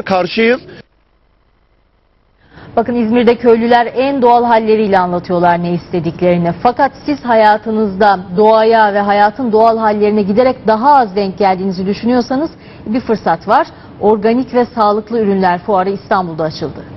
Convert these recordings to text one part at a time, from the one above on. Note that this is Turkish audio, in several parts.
karşıyız. Bakın İzmir'de köylüler en doğal halleriyle anlatıyorlar ne istediklerini. Fakat siz hayatınızda doğaya ve hayatın doğal hallerine giderek daha az denk geldiğinizi düşünüyorsanız bir fırsat var. Organik ve sağlıklı ürünler fuarı İstanbul'da açıldı.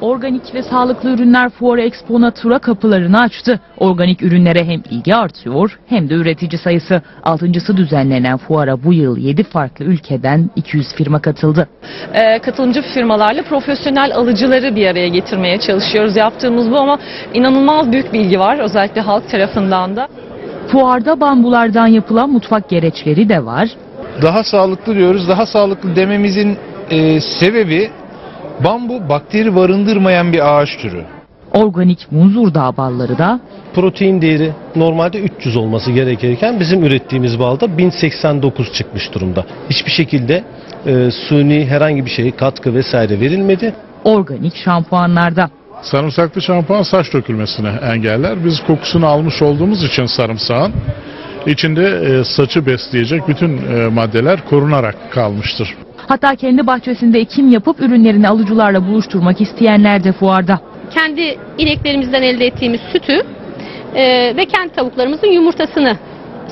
Organik ve sağlıklı ürünler fuarı Exponatura kapılarını açtı. Organik ürünlere hem ilgi artıyor hem de üretici sayısı. Altıncısı düzenlenen fuara bu yıl 7 farklı ülkeden 200 firma katıldı. e, katılımcı firmalarla profesyonel alıcıları bir araya getirmeye çalışıyoruz. Yaptığımız bu ama inanılmaz büyük bilgi var özellikle halk tarafından da. Fuarda bambulardan yapılan mutfak gereçleri de var. daha sağlıklı diyoruz. Daha sağlıklı dememizin e, sebebi bambu bakteri barındırmayan bir ağaç türü. Organik muzurdağı balları da protein değeri normalde 300 olması gerekirken bizim ürettiğimiz balda 1089 çıkmış durumda. Hiçbir şekilde e, suni herhangi bir şey katkı vesaire verilmedi. organik şampuanlarda. Sarımsaklı şampuan saç dökülmesini engeller. Biz kokusunu almış olduğumuz için sarımsağın içinde e, saçı besleyecek bütün e, maddeler korunarak kalmıştır. Hatta kendi bahçesinde ekim yapıp ürünlerini alıcılarla buluşturmak isteyenler de fuarda. kendi ineklerimizden elde ettiğimiz sütü e, ve kendi tavuklarımızın yumurtasını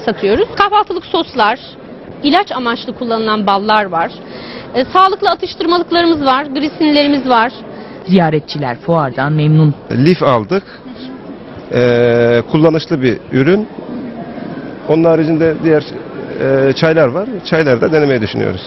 satıyoruz. Kahvaltılık soslar, ilaç amaçlı kullanılan ballar var. E, sağlıklı atıştırmalıklarımız var, grisinlerimiz var. Ziyaretçiler fuardan memnun. Lif aldık. Ee, kullanışlı bir ürün. Onun haricinde diğer e, çaylar var. Çayları da denemeyi düşünüyoruz.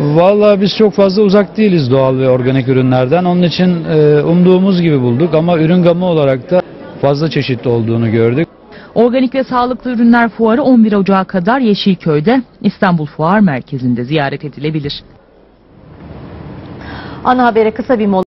Vallahi biz çok fazla uzak değiliz doğal ve organik ürünlerden. Onun için e, umduğumuz gibi bulduk ama ürün gamı olarak da fazla çeşitli olduğunu gördük. Organik ve sağlıklı ürünler fuarı 11 Ocağı kadar Yeşilköy'de İstanbul Fuar Merkezi'nde ziyaret edilebilir. Ana habere kısa bir mola.